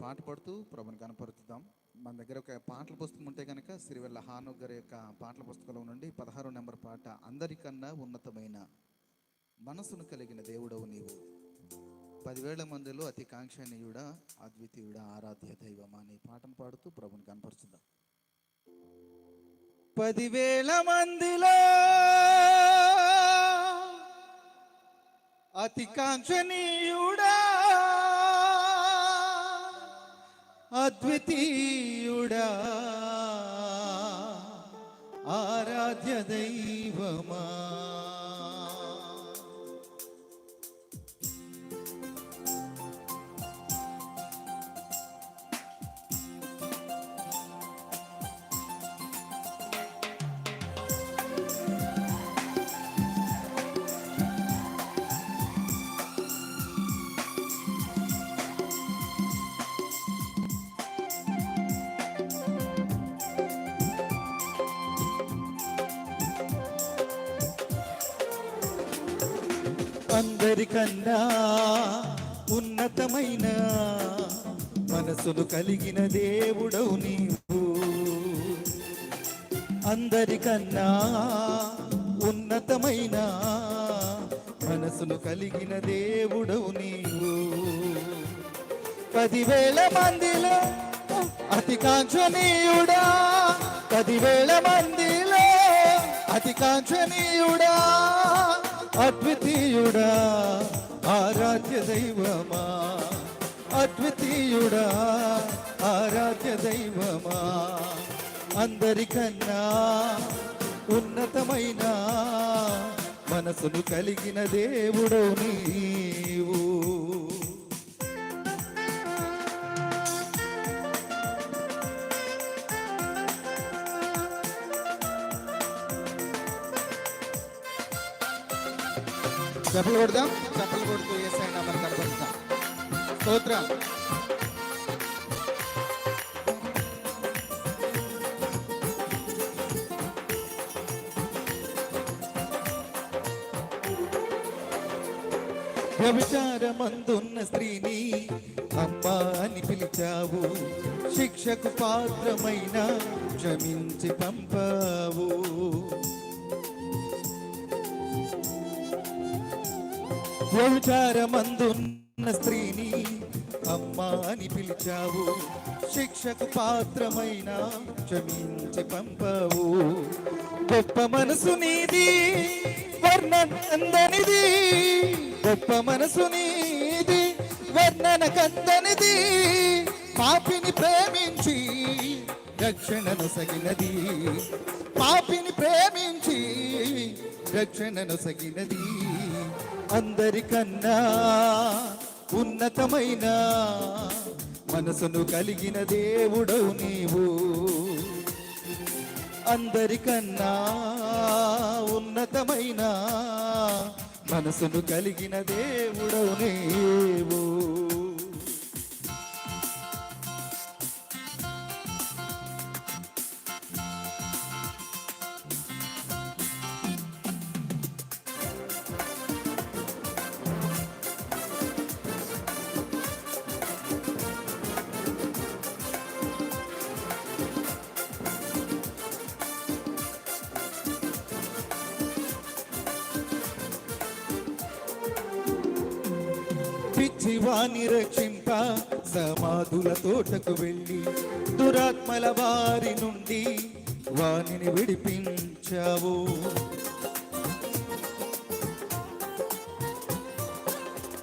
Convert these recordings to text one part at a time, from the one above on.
పాట పాడుతూ ప్రభుని కనపరుచుదాం. మన దగ్గర ఒక పాటల పుస్తకం ఉంటే కనుక సిరివెల్ల హాను గారి యొక్క పాటల పుస్తకంలో నుండి పదహారు నెంబర్ పాట అందరికన్నా ఉన్నతమైన మనసును కలిగిన దేవుడవు నీవు. పదివేల మందిలో అతి కాంక్షణీయుడా అద్వితీయుడా ఆరాధ్య దైవమా అనే పాటను పాడుతూ ప్రభుని కనపరుచుదాం. పదివేల మందిలో అతి కాంక్షణీయుడా అద్వితీయుడా. ఆరాధ్య దైవమా. అందరికన్నా ఉన్నతమైన మనసును కలిగిన దేవుడవు నీవు. అందరికన్నా ఉన్నతమైన మనసును కలిగిన దేవుడవు నీవు. పదివేల మందిలో అతి కాంక్షణీయుడా. పదివేల మందిలో అతి కాంక్షణీయుడా. అద్వితీయుడా ఆరాధ్య దైవమా? అద్వితీయుడా ఆరాధ్య దైవమా? అందరికన్నా ఉన్నతమైన మనసును కలిగిన దేవుడు నీ. చెప్పలు కొడదాం చెప్పలు కొడుతూ ఎస్ఐ మనం కనపరుస్తాం స్తోత్రం. వ్యభిచారమందున్న స్త్రీని అమ్మ అని పిలిచావు. శిక్షకు పాత్రమైన క్షమించి పంపావు. వ్యభిచారమందున్న స్త్రీని అమ్మా అని పిలిచావు. శిక్షకు పాత్రమైన క్షమించి పంపావు. గొప్ప మనసు నీది వర్ణనందనిది గొప్ప మనసు నీది వర్ణన కందనిది. పాపిని ప్రేమించి రక్షణను సగినది. పాపిని ప్రేమించి రక్షణను సగినది. అందరికన్నా ఉన్నతమైన మనసును కలిగిన దేవుడవు నీవు. అందరికన్నా ఉన్నతమైన మనసును కలిగిన దేవుడవు నీవు. పిచ్చివాణి రక్షింప సమాధుల తోటకు వెళ్ళి దురాత్మల వారి నుండి వాణిని విడిపించావు.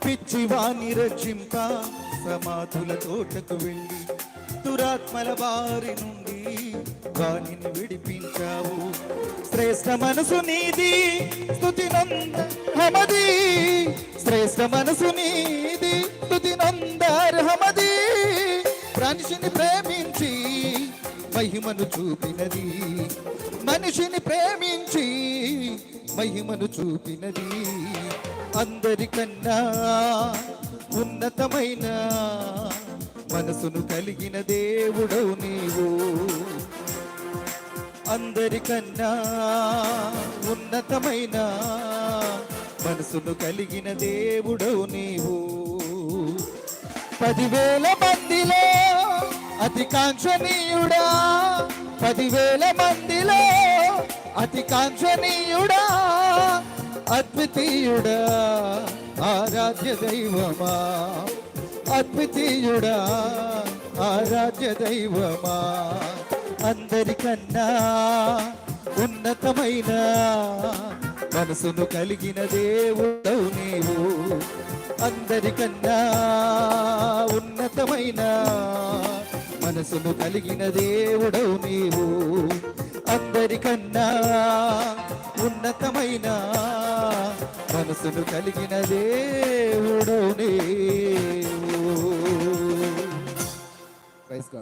పిచ్చివాణి రక్షింప సమాధుల తోటకు వెళ్ళి దురాత్మల వారి నుండి వాణిని విడిపించావు. శ్రేష్ఠ మనసు నీది స్థుతి నందమది శ్రేష్ఠ మనసు నీది స్థుతి మనిషిని ప్రేమించి మహిమను చూపినది. మనిషిని ప్రేమించి మహిమను చూపినది. అందరికన్నా ఉన్నతమైన మనసును కలిగిన దేవుడవు నీవు. అందరికన్నా ఉన్నతమైన మనసును కలిగిన దేవుడవు నీవు. పదివేల మందిలో అతి కాంక్షణీయుడా పదివేల మందిలో అతి కాంక్షణీయుడా అద్వితీయుడా ఆరాధ్య దైవమా. అద్వితీయుడా ఆరాధ్య దైవమా. అందరికన్నా ఉన్నతమైన మనసును కలిగిన దేవుడవు నీవు. అందరికన్నా నాయనా మనసును కలిగిన దేవుడవు నీవు. అందరికన్నా ఉన్నతమైన మనసును కలిగిన దేవుడవు నీవు. Praise God